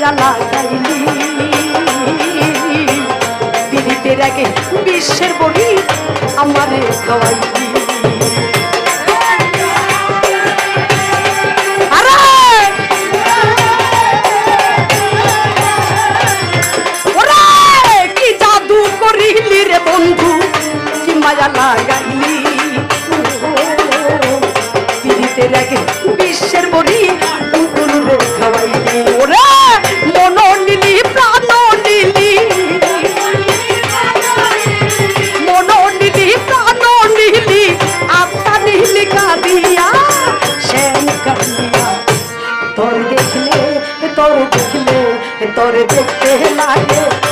মায়া লাগাইলি। পিড়িতের আগে বিশ্বের বড়ি আমারে খাওয়াইলি। বন্ধু, কি মায়া লাগাইলি। পিড়িতের আগে বিশ্বের বড়ি দেখলে তোর দেখলে তোর দেখতে লাগে।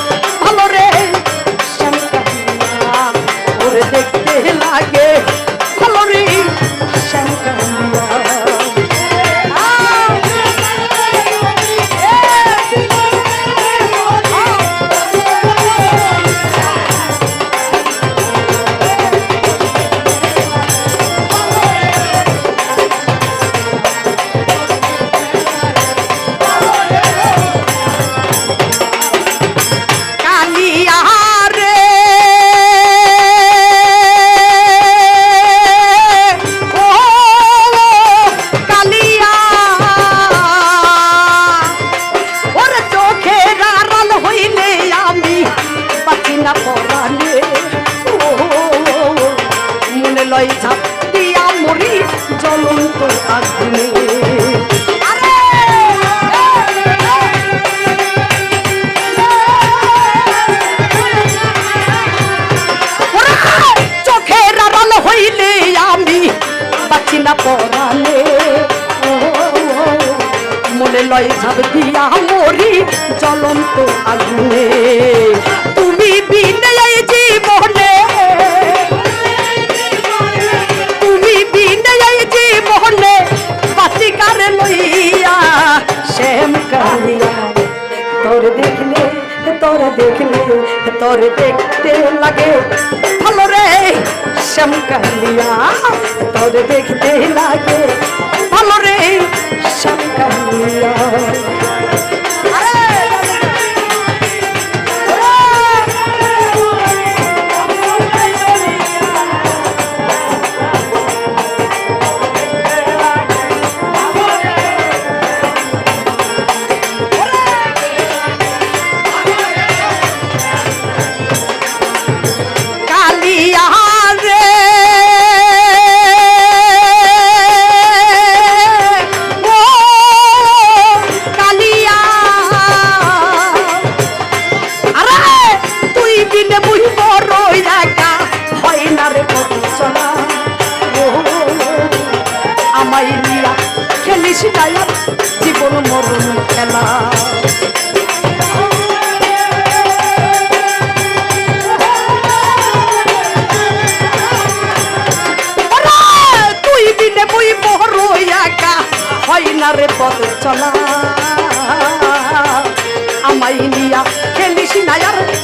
লয় ঝাঁপ দিয়া মরি জ্বলন্ত আগুনে। চোখের আড়াল হইলে আমি বাঁচি না পরানে মনে লয় ঝাপ দিয়া মরি জ্বলন্ত আগুনে। দেখলে তোর দেখতে লাগে ভালো রে শ্যাম কালিয়া তোর দেখতে লাগে ভালো রে শ্যাম কালিয়া কালিয়া আর জীবন মরণ খেলা। রে পথ চলা। আমায় নিয়া খেলিস না আর